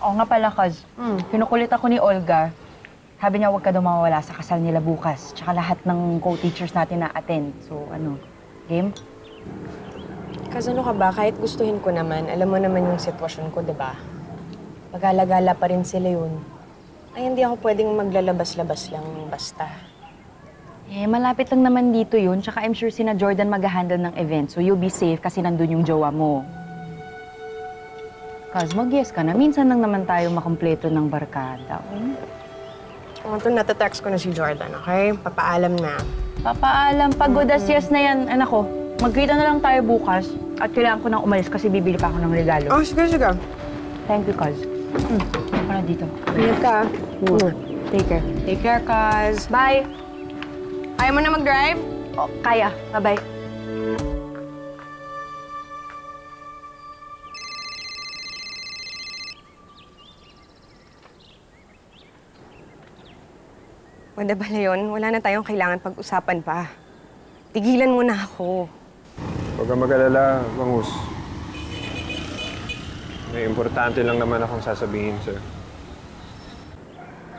Oo nga pala, cuz. Hmm. Kinukulit ako ni Olga. Sabi niya huwag ka daw mawawala sa kasal nila bukas. Tsaka lahat ng co-teachers natin na attend. So, ano, game? Kasi ano ka ba, kahit gustuhin ko naman, alam mo naman yung sitwasyon ko, di ba? Pagala-gala pa rin sila yun. Ay, hindi ako pwedeng maglalabas-labas lang basta. Eh, malapit lang naman dito yun. Tsaka I'm sure sina Jordan mag-handle ng event. So, you'll be safe kasi nandun yung jowa mo. Cuz, mag-yes ka na. Minsan lang naman tayo makumpleto ng barkada. okay? O, ito, natatext ko na si Jordan, okay? Papaalam na. Papaalam, pagod as yes na yan. Anak ko, magkita na lang tayo bukas. At kailangan ko nang umalis kasi bibili pa ako ng regalo. Oh, sige, sige. Thank you, Cuz. Mm, ako na dito. Ingat ka. Mm. Take care. Take care, cuz. Bye! Ayaw mo na mag-drive? Oh, kaya. Bye-bye. Wala ba yun? Wala na tayong kailangan pag-usapan pa. Tigilan mo na ako. Huwag kang mag-alala, Mangus. May importante lang naman akong sasabihin sa'yo.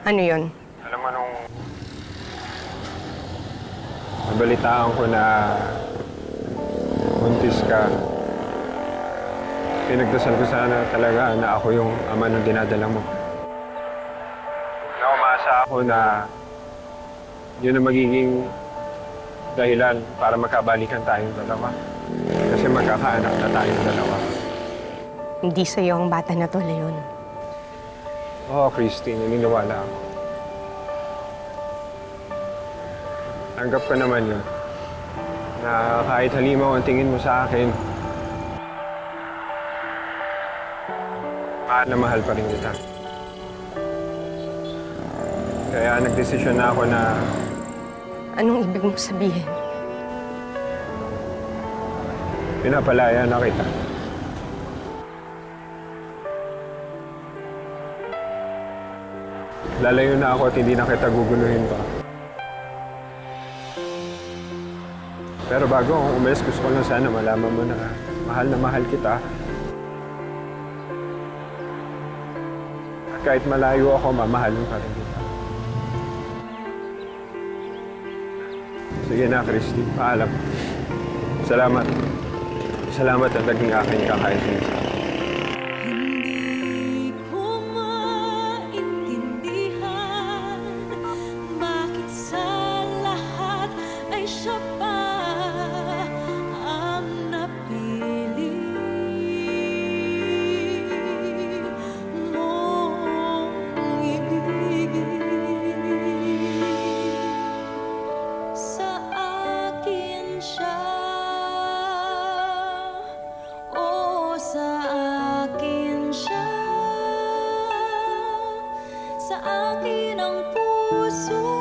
Ano yun? Alam mo nung... Nabalitaan ko na buntis ka. Pinagdasal ko sana talaga na ako yung ama ng dinadala mo. Na umasa ako na yun ang magiging dahilan para magkabalikan tayong dalawa. Kasi magkakaanak na tayong dalawa. Hindi sa'yo ang bata na to, Leon. Oo, Christine, naniniwala ako. Tanggap ko naman yun. Na kahit halimaw ang tingin mo sa akin, mahal na mahal pa rin kita. Kaya nagdesisyon na ako na Anong ibig mong sabihin? pinapalaya na kita. Lalayo na ako at hindi na kita guguluhin pa. Pero bago ako umalis, gusto ko lang sana malaman mo na mahal na mahal kita. Kahit malayo ako, mamahalin pa rin kita. Sige na, Christy. Paalam. Salamat. Salamat at naging akin ka kahit siya Sa akin ang puso